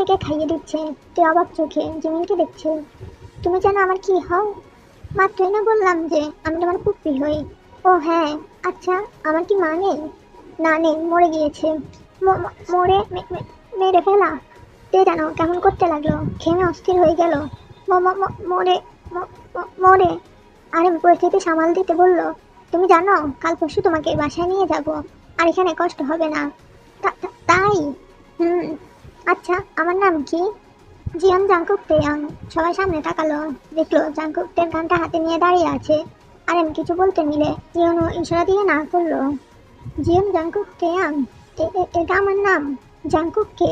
জিমিনকে খাইয়ে দিচ্ছে, তে অবাক চোখে জিমিনকে দেখছে? তুমি জানো আমার কি হও মাত্রই না বললাম যে আমি তোমার পুপ্পি হই। ও হ্যাঁ আচ্ছা আমার কি মা নেই? না নেই, মরে গিয়েছে। মরে মেরে ফেলা? তে জানো কেমন করতে লাগল খেমে অস্থির হয়ে গেল। মরে মরে? আরে পরিস্থিতি সামাল দিতে বলল। তুমি জানো, কাল পরশু তোমাকে বাসায় নিয়ে যাব, আর এখানে কষ্ট হবে না। তাই? হুম আচ্ছা আমার নাম কি? জিয়ান জাংকুক তেয়াং সবাই সামনে তাকালো, দেখল জাংকুক গানটা হাতে নিয়ে দাঁড়িয়ে আছে। আর আমি কিছু বলতে নিলে জিয়নও ইশারা দিয়ে না করল। জিয়ন জাংকুক তেয়াং এটা আমার নাম? জাংকুক কে?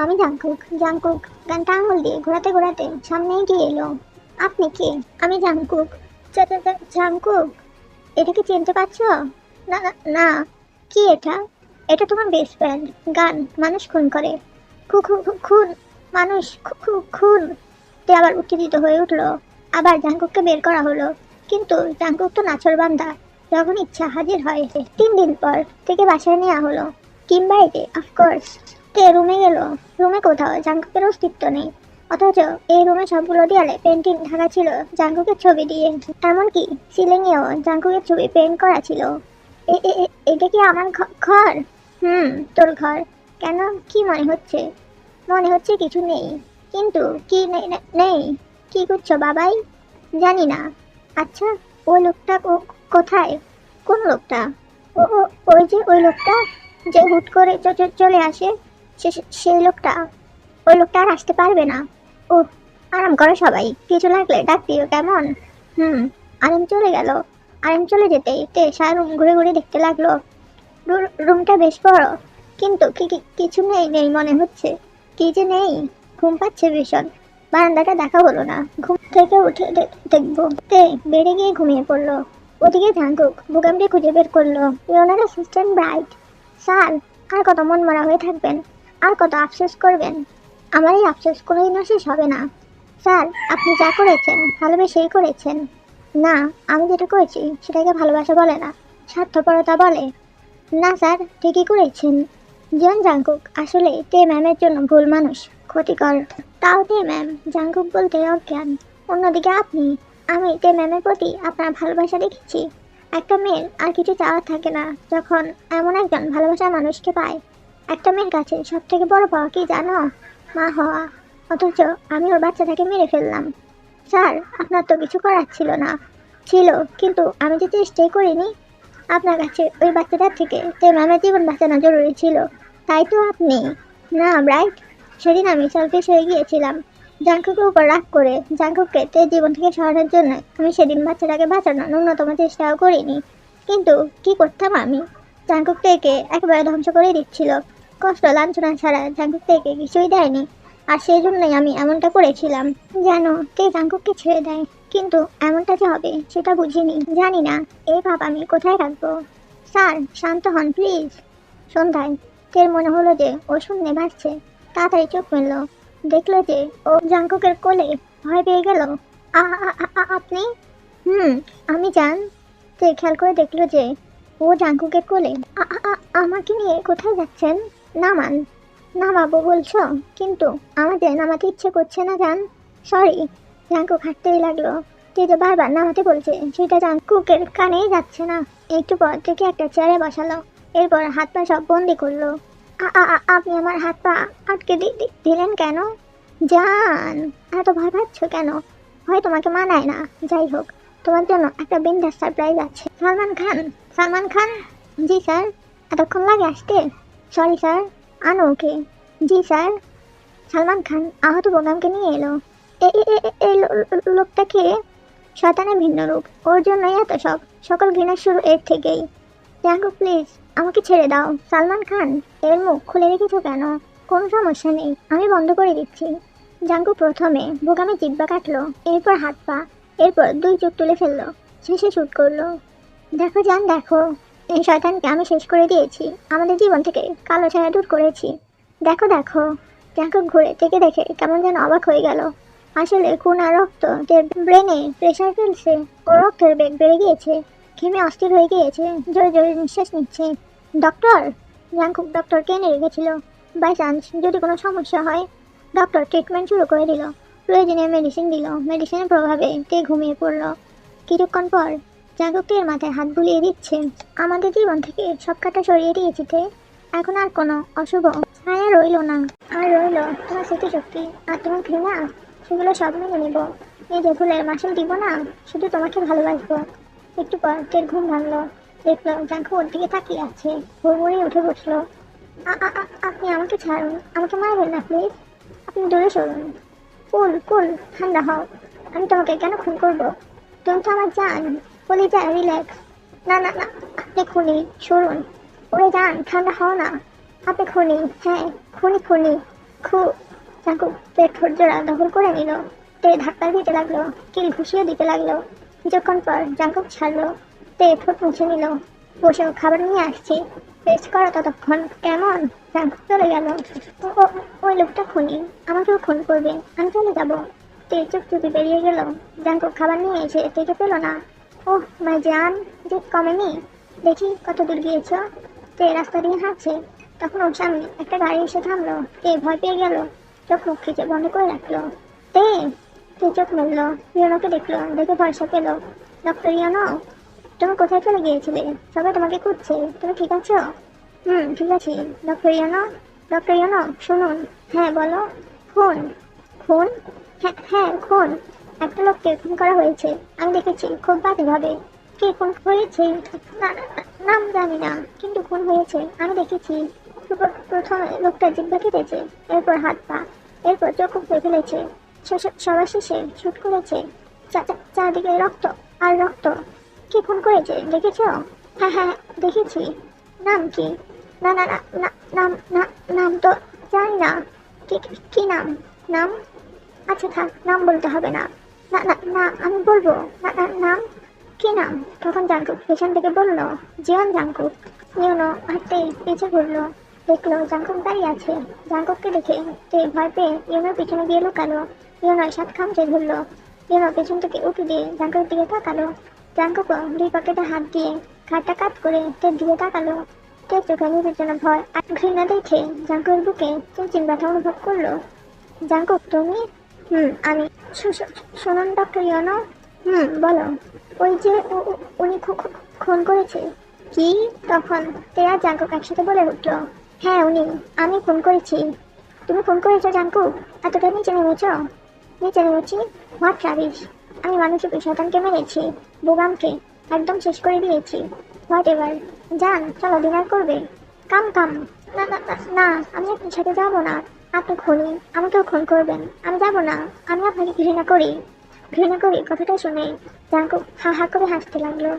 আমি জাংকুক জাংকুক। গানটা আঙুল দিয়ে ঘোরাতে ঘোরাতে সামনে এগিয়ে এলো। আপনি কে? আমি জাংকুক। জাংকুক। এটা কি চিনতে পারছ? না না কি এটা? এটা তোমার বেস্ট ফ্রেন্ড গান, মানুষ খুন করে। খুন, মানুষ খুন। তে আবার উত্তেজিত হয়ে উঠল। আবার জাঙ্কুককে বের করা হলো। কিন্তু জাঙ্কুক তো নাচর বান্দা। যখন ইচ্ছা হাজির হয় তিন দিন পর থেকে বাসায় নেওয়া হলো। কিম বাড়িতে অফকোর্স তে রুমে গেল? রুমে কোথাও জাঙ্কুকের অস্তিত্ব নেই। অথচ এই রুমে সবগুলো দেয়ালে পেন্টিং ঢাকা ছিল জাঙ্কুকের ছবি দিয়ে। এমনকি সিলিংয়েও জাঙ্কুকের ছবি পেন্ট করা ছিল। এটা কি আমার ঘর? হুম, তোর ঘর। কেন? কি মনে হচ্ছে? মনে হচ্ছে কিছু নেই। কিন্তু কি নেই? কি করছ বাবাই? জানি না। আচ্ছা ওই লোকটা কোথায়? কোন লোকটা? ও, ও- ওই যে ওই লোকটা যে হুট করে চলে আসে সেই লোকটা। ওই লোকটা আর আসতে পারবে না। ও আরাম করো সবাই। কিছু লাগলে ডাক দিও কেমন? হুম, আরাম চলে গেল। আরাম চলে যেতে তে সারা রুম ঘুরে ঘুরে দেখতে লাগল। রুমটা বেশ বড়। কিন্তু কিছু নেই নেই মনে হচ্ছে। কি যে নেই? ঘুম পাচ্ছে ভীষণ। বারান্দাটা দেখা হলো না। ঘুম থেকে উঠে দেখব। বেড়ে গিয়ে ঘুমিয়ে পড়ল। ওদিকে জাঙ্কুক বুকামটি খুঁজে বের করল। ওনার অ্যাসিস্ট্যান্ট ব্রাইট। স্যার, আর কত মন মরা হয়ে থাকবেন? আর কত আফসোস করবেন? আমার এই আফসোস কোনোদিনও শেষ হবে না। স্যার, আপনি যা করেছেন, ভালোবেসেই করেছেন। না, আমি যেটা করেছি, সেটাকে ভালোবাসা বলে না। স্বার্থপরতা বলে। না, স্যার, ঠিকই করেছেন। জন জাঙ্কুক আসলে তে ম্যামের জন্য ভুল মানুষ, ক্ষতিকর। তাও তে ম্যাম জাঙ্কুক বলতে অজ্ঞান। অন্যদিকে আপনি, আমি তে ম্যামের প্রতি আপনার ভালোবাসা দেখেছি। একটা মেয়ের আর কিছু চাওয়ার থাকে না, যখন এমন একজন ভালোবাসার মানুষকে পায়। একটা মেয়ের কাছে সব থেকে বড় পাওয়া কি জানো? মা হওয়া। অথচ আমি ওর বাচ্চাটাকে মেরে ফেললাম। স্যার, আপনার তো কিছু করার ছিল না। ছিল, কিন্তু আমি যে চেষ্টাই করিনি আপনার কাছে ওই বাচ্চাটার থেকে তে ম্যামের জীবন বাঁচানো জরুরি ছিল। তাই তো আপনি। না রাইট সেদিন আমি সেলফিশ হয়ে গিয়েছিলাম। জাঙ্কুকের উপর রাগ করে জাঙ্কুককে তে জীবন থেকে সরানোর জন্য আমি সেদিন বাচ্চাটাকে বাঁচানোর ন্যূনতম চেষ্টাও করিনি। কিন্তু কি করতাম আমি? জাঙ্কুক থেকে একেবারে ধ্বংস করে দিচ্ছিল। কষ্ট, লাঞ্ছনা ছাড়া জাঙ্কুক থেকে কিছুই দেয়নি। আর সেই জন্যই আমি এমনটা করেছিলাম। যেন কে জাঙ্কুককে ছেড়ে দেয়? কিন্তু এমনটা যে হবে, সেটা বুঝিনি। জানি না এই ভাব আমি কোথায় রাখব? স্যার, শান্ত হন, প্লিজ। সন্ধ্যায় তের মনে হলো যে ও শূন্যে ভাসছে, তাড়াতাড়ি চোখ মেললো। দেখল যে ও জাঙ্কুকের কোলে ভয় পেয়ে গেল। আপনি? হুম, আমি জান। তে খেয়াল করে দেখল যে ও জাঙ্কুকের কোলে আমাকে নিয়ে কোথায় যাচ্ছেন? নামান, নামাবো বলছো, কিন্তু আমাদের নামাতে ইচ্ছে করছে না জান। সরি জাঙ্কুক হাঁটতেই লাগল। তে যে বারবার নামাতে বলছে, সেটা জাঙ্কুকের কানেই যাচ্ছে না। একটু পর থেকে একটা চেয়ারে বসালো, এরপর হাত পা সব বন্দি করল। আপনি আমার হাত পা আটকে দিলেন কেন? জান, এত ভয় পাচ্ছ কেন? হয় তোমাকে মানায় না। যাই হোক, তোমার জন্য একটা বিন্দাস সারপ্রাইজ আছে। সালমান খান সালমান খান? জি, স্যার। এতক্ষণ লাগে আসতে? Sorry sir. আনো ওকে। জি, স্যার। সালমান খান, আহত বোগামকে নিয়ে এলো। লোকটাকে শয়তানের ভিন্ন রূপ। ওর জন্যই এত সব সকল ঘৃণার শুরু এর থেকেই। জাঙ্কু প্লিজ আমাকে ছেড়ে দাও। সালমান খান, এর মুখ খুলে রেখেছো কেন? কোনো সমস্যা নেই। আমি বন্ধ করে দিচ্ছি। জাঙ্কু প্রথমে বোগামে জিব্বা কাটলো, এরপর হাত পা, এরপর দুই চোখ তুলে ফেলল। শেষে শুট করল। দেখো যান দেখো। এই শয়তানকে আমি শেষ করে দিয়েছি। আমাদের জীবন থেকে কালো ছায়া দূর করেছি। দেখো দেখো। জাঙ্কু ঘুরে থেকে দেখে কেমন যেন অবাক হয়ে গেল। আসলে খুন আর রক্ত ব্রেনে প্রেশার ফেলছে ও রক্তের বেগ বেড়ে গিয়েছে, ঘেমে অস্থির হয়ে গিয়েছে, জোরে জোরে নিঃশ্বাস নিচ্ছে। ডক্টর জাঙ্কুক ডক্টরকে এনে রেখেছিল বাই চান্স যদি কোনো সমস্যা হয় ডক্টর ট্রিটমেন্ট শুরু করে দিল। প্রয়োজনীয় মেডিসিন দিল। মেডিসিনের প্রভাবে তে ঘুমিয়ে পড়ল। কিছুক্ষণ পর জাগক টের মাথায় হাত বুলিয়ে দিচ্ছে। আমাদের জীবন থেকে সব কাটা সরিয়ে দিয়েছি তে। এখন আর কোনো অশুভ ছায়া রইল না। আর রইল তোমার স্মৃতিশক্তি আর তোমার ঘৃণা। সেগুলো সব মেনে নেব। এই যে ভুলের মাসুল দিব না, শুধু তোমাকে ভালোবাসবো। একটু পর তের ঘুম ভাঙলো, দেখল জাঙ্কু ওর দিকে তাকিয়ে আছে, হুড়মুড়ি উঠে বসল। আপনি আমাকে ছাড়ুন, আমাকে মারবেন না, প্লিজ। আপনি দূরে সরুন। কুল কুল ঠান্ডা হও। আমি তোমাকে কেন খুন করব? তুমি তো আমার জান বলি যা রিল্যাক্স না না না, আপনি খুনি, সরুন। ওরে যান ঠান্ডা হও না। আপনি খুনি হ্যাঁ খুনি খুনি। খু চাকু পেট ঠোঁটজোড়া দখল করে নিল। তে ধাক্কা দিতে লাগল, কিল ঘুষিয়ে দিতে লাগল। কিছুক্ষণ পর জাঙ্কুক ছাড়লো, তে ঠোঁট মুছে নিল। বসে খাবার নিয়ে আসছি। টেস্ট করা ততক্ষণ কেমন? জাঙ্কুক চলে গেল। ওই লোকটা খুনি। আমাকেও খুন করবে। আমি চলে যাব। তে চুপ চুপি বেরিয়ে গেল। জাঙ্কুক খাবার নিয়ে এসে তেকে পেল না। ওহ, মাই জান, যে কমেনি। দেখি কত দূর গিয়েছ। তে রাস্তা দিয়ে হাঁটছে। তখন ওর সামনে একটা গাড়ি এসে থামলো। তে ভয় পেয়ে গেল। চোখ মুখ খিচে বন্ধ করে রাখল। তে তে চোখ মেললো রিয়ানোকে দেখল, দেখে ভরসা পেল। ডক্টর রিয়ানো, তুমি কোথায় চলে গিয়েছিলে? সবাই তোমাকে খুঁজছে। তুমি ঠিক আছো? হুম, ঠিক আছে। ডক্টর ইয়ানো ডক্টর ইয়ানো শুনুন। হ্যাঁ বলো। খুন। খুন? হ্যাঁ হ্যাঁ খুন। একটা লোককে খুন করা হয়েছে। আমি দেখেছি, খুব বাজেভাবে। কে খুন হয়েছে? নাম জানি না। কিন্তু খুন হয়েছে। আমি দেখেছি। প্রথমে লোকটা জিব্বা কেটেছে এরপর হাত পা, এরপর চোখ উপড়ে ফেলেছে সবার শেষে শুট করেছে। চারদিকে রক্ত আর রক্ত। কে খুন করেছে? দেখেছ? হ্যাঁ হ্যাঁ দেখেছি। নাম কি? না না নাম না, নাম তো জানি না। কি নাম? নাম? আচ্ছা থাক, নাম বলতে হবে না। না না না, আমি বলব। না না, নাম? কি নাম? তখন জাঙ্কুক পেছন থেকে বলল জীবন জাঙ্কুক ইউনো হাঁটতে পিছে ঘুরলো। দেখল জাঙ্কুক দাঁড়িয়ে আছে। জাঙ্কুককে দেখে তে ভয় পেয়ে ইউনোর পিছনে গিয়ে লুকালো। ইউনোর সাত খামচে ধরলো। ইউনো পেছন থেকে উঠে দিয়ে জাঙ্কুক দিকে তাকালো। জাঙ্কুকও দুই পকেটে হাত দিয়ে ঘাটটা কাত করে তের দিকে তাকালো। তের চোখে জন্য ভয় আর ঘৃণা দেখে জাঙ্কুকের বুকে চিনচিন ব্যথা অনুভব করল। জাঙ্কুক, তুমি? হুম, আমি। শু- শু- ডক্টর ইয়নো হুম, বলো। ওই যে উনি খু- খু- খুন করেছে। কি? তখন তেরা জাঙ্কুক একসাথে বলে উঠল? হ্যাঁ উনি। আমি ফোন করেছি। তুমি ফোন করেছ জাঙ্কুক এতটা নিচে নেমেছ? নিচে নেমেছি? What rubbish? আমি মানুষকে শতানকে মেরেছি বুগামকে একদম শেষ করে দিয়েছি। Whatever? যান চলো ডিনার করবে। কাম কাম। না না না, আমি আপনার সাথে যাব না। আপনি খুনি আমাকেও খুন করবেন। আমি যাব না আমি আপনাকে ঘৃণা করি। ঘৃণা করি কথাটা শুনে। জাঙ্কু হা হা করে হাসতে লাগল।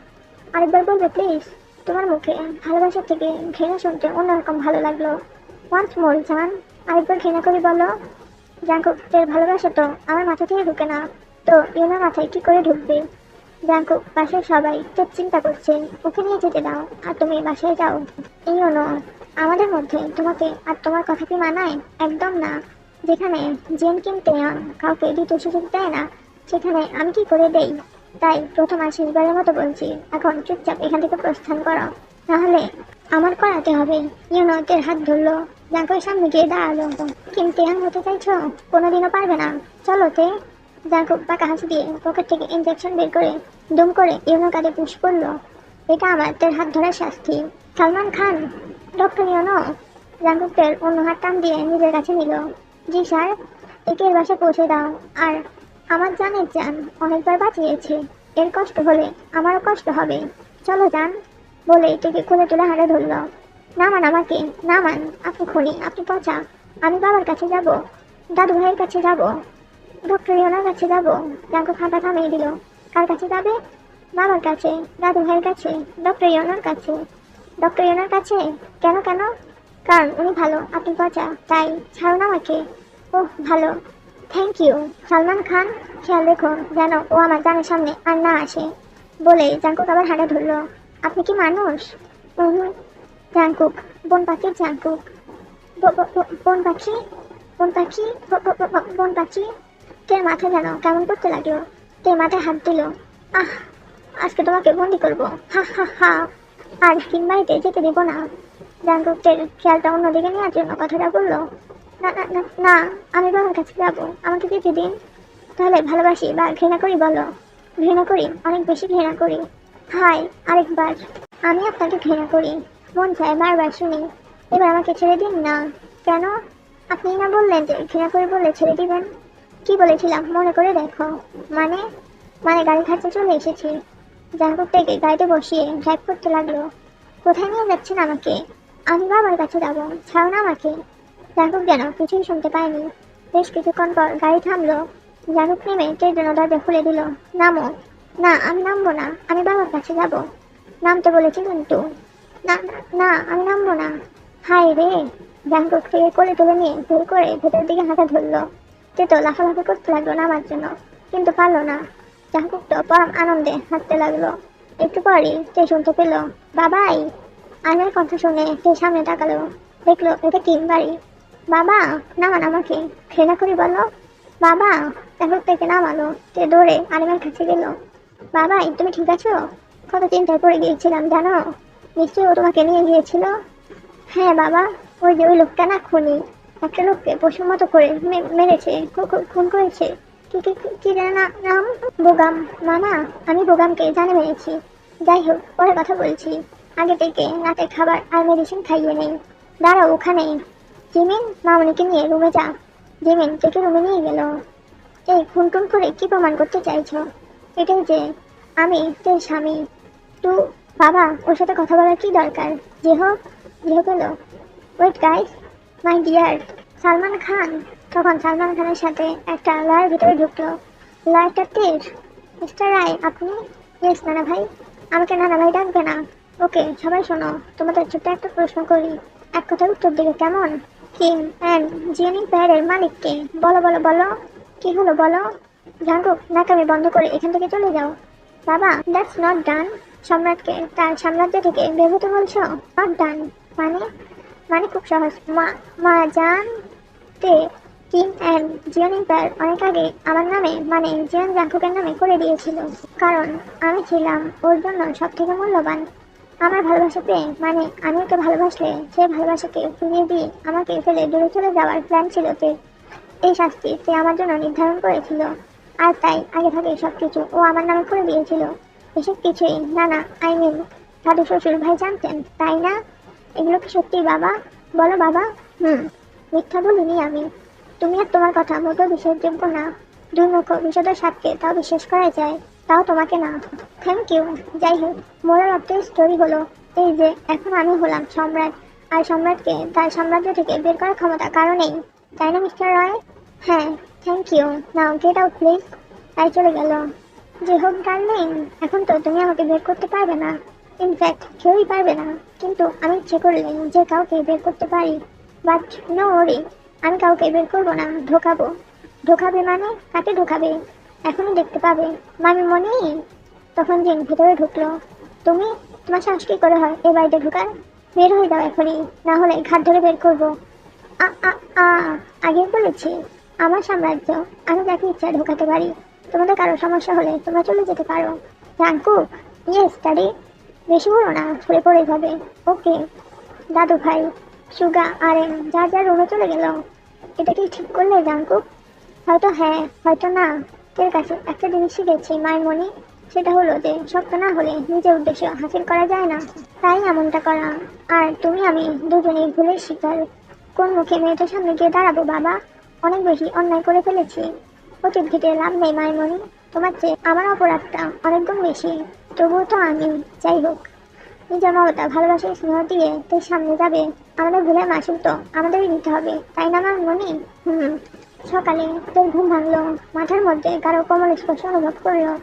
আরেকবার বলবে প্লিজ তোমার মুখে ভালোবাসার থেকে ঘৃণা শুনতে অন্যরকম ভালো লাগল। ওয়ান্স মোর জান, আরেকবার ঘৃণা করে বলো জাঙ্কুক এর ভালোবাসা তো আমার মাথা থেকে ঢুকে না। তো ইউনার মাথায় কি করে ঢুকবে? জাঙ্কুক, বাসায় সবাই তো চিন্তা করছে, ওকে নিয়ে যেতে দাও, আর তুমি বাসায় যাও। এই ইউনো, আমাদের মধ্যে তোমাকে আর তোমার কথা কি মানায়? একদম না। যেখানে জেন কিনতে কাউকে দ্বিতীয় সুযোগ দেয় না, সেখানে আমি কি করে দেই? তাই প্রথম আর শেষবারের মতো বলছি, এখন চুপচাপ এখান থেকে প্রস্থান করো। তাহলে আমার করাতে হবে। ইউনোতের হাত ধরলো জাঙ্কুর সামনে গিয়ে দাঁড়াল। কিন্তু এমন হতে চাইছো? কোনোদিনও পারবে না। চলো তে। জাঙ্কুক পাকা হাসি দিয়ে পকেট থেকে ইঞ্জেকশন বের করে দুম করে ইউনো কাঁধে পুশ করল। এটা আমার তের হাত ধরার শাস্তি। সালমান খান ডক্টর ইউনো? জাঙ্কুকের অন্য হাত টান দিয়ে নিজের কাছে নিল। জি, স্যার। একে বাসায় পৌঁছে দাও। আর আমার জানের যান অনেকবার বাঁচিয়েছে এর কষ্ট হলে আমারও কষ্ট হবে। চলো যান বলে এটিকে খুলে তুলে হারে ধরল। নামান আমাকে, নামান, আপনি খুনি, আপনি পচা। আমি বাবার কাছে যাব। দাদু ভাইয়ের কাছে যাব। ডক্টর ইয়নার কাছে যাব। জাঙ্কু খাতা থামিয়ে দিল। কার কাছে যাবে? বাবার কাছে, দাদু ভাইয়ের কাছে ডক্টর ইয়নার কাছে। ডক্টর ইয়নার কাছে? কেন কেন? কারণ উনি ভালো, আপনি পচা। তাই ছাড়ুন আমাকে। ওহ, ভালো। থ্যাংক ইউ সালমান খান, খেয়াল রেখো যেন ও আমার জানের সামনে আর না আসে। বলে জাঙ্কুক আবার হাঁটা ধরলো। আপনি কি মানুষ? জাঙ্কুক, বন পাখির জাঙ্কুক। বন পাখি বন পাখি বন পাখি। তের মাথা যেন কেমন করতে লাগল। তের মাথায় হাত দিল। আহ, আজকে তোমাকে বন্দি করব। হা হা হা। আর বাড়িতে যেতে দেবো না। জাঙ্কুক তের খেয়ালটা অন্যদিকে নেওয়ার জন্য কথাটা বলল। না আমি বাবার কাছে যাব। আমাকে যেতে দিন। তাহলে ভালোবাসি বা ঘৃণা করি বলো। ঘৃণা করি, অনেক বেশি ঘৃণা করি। হাই, আরেকবার। আমি আপনাকে ঘৃণা করি। মন চায় বারবার শুনি। এবার আমাকে ছেড়ে দিন না। কেন? আপনি না বললেন যে ঘৃণা করে বললে ছেড়ে দিবেন। কি বলেছিলাম? মনে করে দেখো। মানে? মানে গাড়ি খাচ্ছে চলে এসেছি। জাহাঙ্গুক থেকে গাড়িতে বসিয়ে ড্রাইভ করতে লাগল। কোথায় নিয়ে যাচ্ছেন আমাকে? আমি বাবার কাছে যাব। ছাড়ো না আমাকে। জাহাঙ্গুক যেন কিছুই শুনতে পায়নি। বেশ কিছুক্ষণ পর গাড়ি থামলো। জাহাঙ্গুক নেমে জন্য দরজা খুলে দিল। নামো। না আমি নামবো না। আমি বাবার কাছে যাব। নামতে বলেছি কিন্তু না না, আমি নামবো না। হাই রে! জাহাঙ্গুক থেকে কোলে তুলে নিয়ে ভুল করে ভেতর দিকে হাঁটা ধরলো। সে তো লাফালাফি করতে লাগল নামার জন্য কিন্তু পারল না। জাহাঙ্গুক তো পরম আনন্দে হাঁটতে লাগল। একটু পরই সে শুনতে পেল বাবাই! আয়নার কথা শুনে সে সামনে তাকালো। দেখল এটা কি বাড়ি। বাবা, নামান আমাকে ঘৃণা করি বলো বাবা জাহাঙ্গুক থেকে নামালো সে দৌড়ে আনিমার কাছে গেল। বাবা তুমি ঠিক আছো? কত চিন্তায় পড়ে গিয়েছিলাম, জানো? নিশ্চয়ই ও তোমাকে নিয়ে গিয়েছিল? হ্যাঁ বাবা, ওই যে ওই লোকটা না, খুনি। একটা লোককে পশুর মতো করে মেরেছে, খুন করেছে। কি কি, কি- নাম? বোগাম। মামা, আমি বোগামকে জানে মেরেছি। যাই হোক, পরে কথা বলছি। আগে থেকে রাতের খাবার আর মেডিসিন খাইয়ে নেই। দাঁড়াও ওখানে। জিমিন মামনিকে নিয়ে রুমে যা জিমিন থেকে রুমে নিয়ে গেল। এই খুন টুন করে কি প্রমাণ করতে চাইছো? এটাই যে আমি, তোর স্বামী। তো বাবা, ওর সাথে কথা বলার কি দরকার? যে হোক যে হোক এলো wait guys, my dear, Salman Khan. তখন সালমান খানের সাথে একটা লয়ের ভিতরে ঢুকলো। লয়টা তীর। মিস্টার রায়, আপনি? ইয়েস, নানা ভাই। আমাকে নানা ভাই ডাকবে না। ওকে, সবাই শোনো, তোমাদের ছোট্ট একটা প্রশ্ন করি। এক কথার উত্তর দিবে, কেমন? কিং অ্যান্ড জিওনি প্যারের মালিককে। বলো বলো বলো। কি হলো, বলো? জাঙ্কুক নাকামি বন্ধ করে এখান থেকে চলে যাও। বাবা দ্যাটস নট ডান সম্রাটকে, তার সাম্রাজ্য থেকে বের হতে বলছো নট ডান মানে? মানে খুব সহজ। মা মা জান তে কিং অ্যান্ড জিয়ন এম্পায়ার অনেক আগে আমার নামে মানে জিয়ন জাঙ্কুকের নামে করে দিয়েছিল। কারণ, আমি ছিলাম ওর জন্য সব থেকে মূল্যবান। আমার ভালোবাসা পেয়ে মানে আমি ওকে ভালোবাসলে, সে ভালোবাসাকে ফিরিয়ে দিয়ে আমাকে ফেলে দূরে চলে যাওয়ার প্ল্যান ছিল তে এই শাস্তি সে আমার জন্য নির্ধারণ করেছিল। আর তাই আগে থেকে সব কিছু ও আমার নামে করে দিয়েছিল। এসব কিছুই, না না আই মিন দাদু শ্বশুর ভাই জানতেন, তাই না? এগুলো কি সত্যি, বাবা? বলো, বাবা। হুম, মিথ্যা বলিনি আমি। তুমি আর তোমার কথা মোটেও বিশ্বাসযোগ্য না। দুই মুখ বিষদের সাথে তাও বিশ্বাস করা যায়। তাও তোমাকে না। থ্যাংক ইউ যাই হোক মোরাল অফ দ্য স্টোরি হলো এই যে, এখন আমি হলাম সম্রাট। আর সম্রাটকে, তার সাম্রাজ্য থেকে বের করার ক্ষমতা কারণেই তাই না মিস্টার রয় হ্যাঁ thank you now get out please তাই চলে গেল। যে হোক ডার্লিং এখন তো তুমি আমাকে বের করতে পারবে না। ইনফ্যাক্ট কেউই পারবে না। কিন্তু আমি ইচ্ছে করলে যে কাউকে বের করতে পারি। বাট নো ওরি আমি কাউকে বের করব না, ঢোকাবো। ঢোকাবে মানে? কাকে ঢোকাবে। এখনই দেখতে পাবে। মামি মনি তখন জিন ভেতরে ঢুকলো। তুমি? তোমার সাহস কি করে হয়? এই বাড়িতে ঢোকার? বের হয়ে যাও এখনই, না হলে ঘাট ধরে বের করব। আগে বলেছি, আমার সাম্রাজ্য, আমি যাকে ইচ্ছা ঢোকাতে পারি। তোমাদের কারও সমস্যা হলে তোমরা চলে যেতে পারো। Jungkook yes, daddy. বেশি বলো না ছড়ে পড়ে যাবে ওকে। দাদু ভাই, সুগা আর এম যা যা রুমে চলে গেল। এটা কি ঠিক করলে জাঙ্কুক হয়তো হ্যাঁ হয়তো না। তোর কাছে একটা জিনিস শিখেছি মায়ের মনে সেটা হলো যে সত্য না হলে নিজের উদ্দেশ্য হাসিল করা যায় না। তাই এমনটা করা। আর তুমি আমি দুজনেই ভুলের শিকার। কোন মুখে মেয়েটার সামনে গিয়ে দাঁড়াবো, বাবা? অনেক বেশি অন্যায় করে ফেলেছি। অতীত ঘেটে লাভ নেই মাইমণি তোমার চেয়ে আমার অপরাধটা অনেক বেশি। তবুও তো আমি, যাই হোক। নিজের মমতা ভালোবাসার স্নেহ দিয়ে তোর সামনে যাবে। আমাদের ভুলের মাসুল তো আমাদেরই নিতে হবে। তাই না আমার মনে হুম। সকালে তোর ঘুম ভাঙলো। মাথার মধ্যে কারও কোমল স্পর্শ অনুভব করল।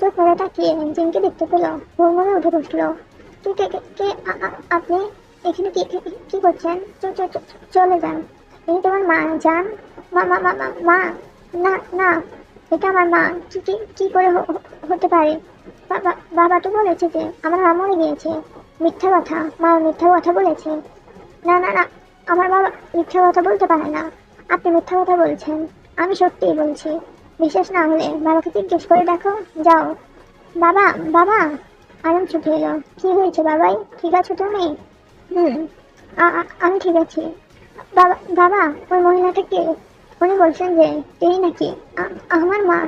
চোখ মেরে তাকিয়ে জিনকে দেখতে পেল? ঘুমে উঠে বসল। কে কে, কে- আপনি এখানে কি, কি- করছেন? চলে যান। ইনি তোমার মা যান মা মা না না, এটা আমার মা। কি কি কি করে হতে পারে? বাবা তো বলেছে যে, আমার মা মরে গিয়েছে। মিথ্যা কথা। মা মিথ্যা কথা বলেছে। না না না, আমার বাবা মিথ্যা কথা বলতে পারে না। আপনি মিথ্যা কথা বলছেন। আমি সত্যিই বলছি। বিশ্বাস না হলে বাবাকে জিজ্ঞেস করে দেখো, যাও। বাবা বাবা, আরাম ছুটে এলো। কি হয়েছে বাবাই? ঠিক আছো তুমি? হুম আমি ঠিক আছি। বাবা বাবা ওই মহিলাটা কে? উনি বলছেন যে, এই নাকি আমার মা।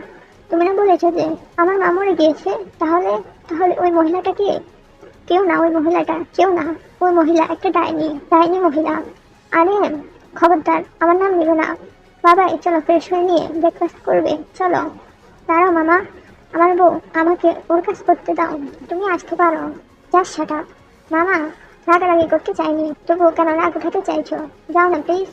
তুমি না বলেছ যে, আমার মা মরে গিয়েছে, তাহলে তাহলে ওই মহিলাটা কে? কেউ না ওই মহিলাটা, কেউ না। ওই মহিলা একটা ডাইনি ডাইনি মহিলা। আরে খবরদার, আমার নাম নিবে না। বাবা, এই চলো ফ্রেশ হয়ে নিয়ে ব্রেকফাস্ট করবে। চলো। দাঁড়াও মামা। আমার বউ, আমাকে ওর কাজ করতে দাও। তুমি আসতে পারো। যাস সেটা। মামা, রাগারাগি করতে চাইনি। তবুও কেন রাগ উঠাতে চাইছো? যাও না প্লিজ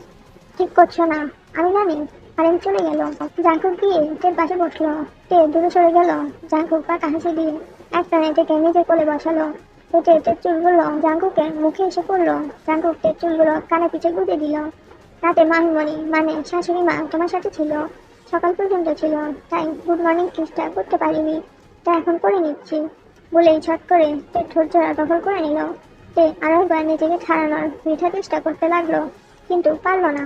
ঠিক করছ না। আমি জানি। আর আমি চলে গেল। জাঙ্কুক গিয়ে টের পাশে বসল। টে দূরে সরে গেল। জাঙ্কুক পাকা হাসি দিয়ে একটা নেটেকে নিজের কোলে বসালো। পেটে টের চুলগুলো জাঙ্কুকের মুখে এসে পড়ল। জাঙ্কুক টের চুলগুলো কানে পিঠে গুঁজে দিল। রাতে মামিমণি মানে শাশুড়ি মা তোমার সাথে ছিল। সকাল পর্যন্ত ছিল, তাই গুড মর্নিং কিসটা করতে পারিনি। তা এখন করে নিচ্ছি। বলেই ছট করে তে ঠোঁট জোড়া দখল করে নিল। তে আরও আরেকবার নিজেকে ছাড়ানোর মিঠা চেষ্টা করতে লাগল, কিন্তু পারল না।